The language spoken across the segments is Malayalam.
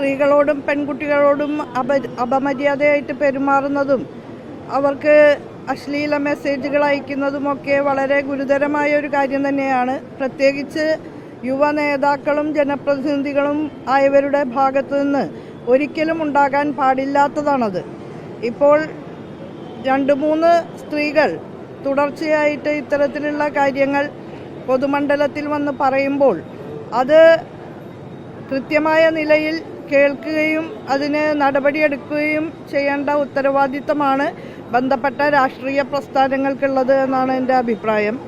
സ്ത്രീകളോടും പെൺകുട്ടികളോടും അപ അപമര്യാദയായിട്ട് പെരുമാറുന്നതും അവർക്ക് അശ്ലീല മെസ്സേജുകൾ അയക്കുന്നതുമൊക്കെ വളരെ ഗുരുതരമായ ഒരു കാര്യം തന്നെയാണ്. പ്രത്യേകിച്ച് യുവ നേതാക്കളും ജനപ്രതിനിധികളും ആയവരുടെ ഭാഗത്തു നിന്ന് ഒരിക്കലും ഉണ്ടാകാൻ പാടില്ലാത്തതാണത്. ഇപ്പോൾ രണ്ട് മൂന്ന് സ്ത്രീകൾ തുടർച്ചയായിട്ട് ഇത്തരത്തിലുള്ള കാര്യങ്ങൾ പൊതുമണ്ഡലത്തിൽ വന്ന് പറയുമ്പോൾ അത് കൃത്യമായ നിലയിൽ കേൾക്കുകയും അതിന് നടപടിയെടുക്കുകയും ചെയ്യേണ്ട ഉത്തരവാദിത്തമാണ് ബന്ധപ്പെട്ട രാഷ്ട്രീയ പ്രസ്ഥാനങ്ങൾക്കുള്ളത് എന്നാണ് എന്റെ അഭിപ്രായം.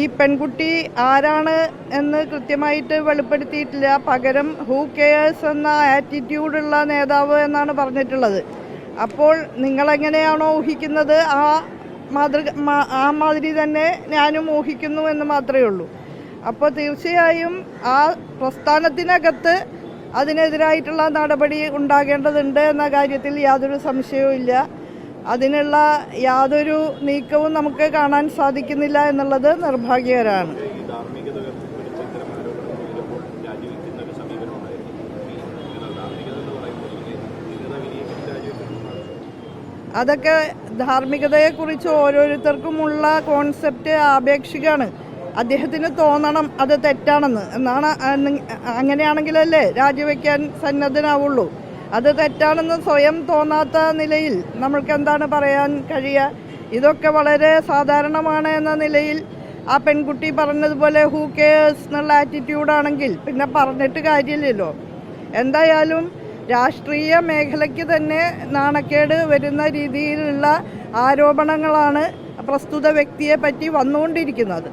ഈ പെൺകുട്ടി ആരാണ് എന്ന് കൃത്യമായിട്ട് വെളിപ്പെടുത്തിയിട്ടില്ല. പകരം ഹൂ കെയേഴ്സ് എന്ന ആറ്റിറ്റ്യൂഡുള്ള നേതാവ് എന്നാണ് പറഞ്ഞിട്ടുള്ളത്. അപ്പോൾ നിങ്ങളെങ്ങനെയാണോ ഊഹിക്കുന്നത്? ആ മാതൃക ആ മാതിരി തന്നെ ഞാനും മോഹിക്കുന്നു എന്ന് മാത്രമേ ഉള്ളൂ. അപ്പോൾ തീർച്ചയായും ആ പ്രസ്ഥാനത്തിനകത്ത് അതിനെതിരായിട്ടുള്ള നടപടി ഉണ്ടാകേണ്ടതുണ്ട് എന്ന കാര്യത്തിൽ യാതൊരു സംശയവും ഇല്ല. അതിനുള്ള യാതൊരു നീക്കവും നമുക്ക് കാണാൻ സാധിക്കുന്നില്ല എന്നുള്ളത് നിർഭാഗ്യകരമാണ്. അതൊക്കെ ധാർമ്മികതയെക്കുറിച്ച് ഓരോരുത്തർക്കുമുള്ള കോൺസെപ്റ്റ് ആപേക്ഷികമാണ്. അദ്ദേഹത്തിന് തോന്നണം അത് തെറ്റാണെന്ന്. എന്നാണ് അങ്ങനെയാണെങ്കിലല്ലേ രാജിവെക്കാൻ സന്നദ്ധനാവുള്ളൂ. അത് തെറ്റാണെന്ന് സ്വയം തോന്നാത്ത നിലയിൽ നമ്മൾക്ക് എന്താണ് പറയാൻ കഴിയുക? ഇതൊക്കെ വളരെ സാധാരണമാണ് എന്ന നിലയിൽ ആ പെൺകുട്ടി പറഞ്ഞതുപോലെ ഹൂ കെയേഴ്സ് എന്നുള്ള ആറ്റിറ്റ്യൂഡാണെങ്കിൽ പിന്നെ പറഞ്ഞിട്ട് കാര്യമില്ലല്ലോ. എന്തായാലും രാഷ്ട്രീയ മേഖലയ്ക്ക് തന്നെ നാണക്കേട് വരുന്ന രീതിയിലുള്ള ആരോപണങ്ങളാണ് പ്രസ്തുത വ്യക്തിയെ പറ്റി വന്നുകൊണ്ടിരിക്കുന്നത്.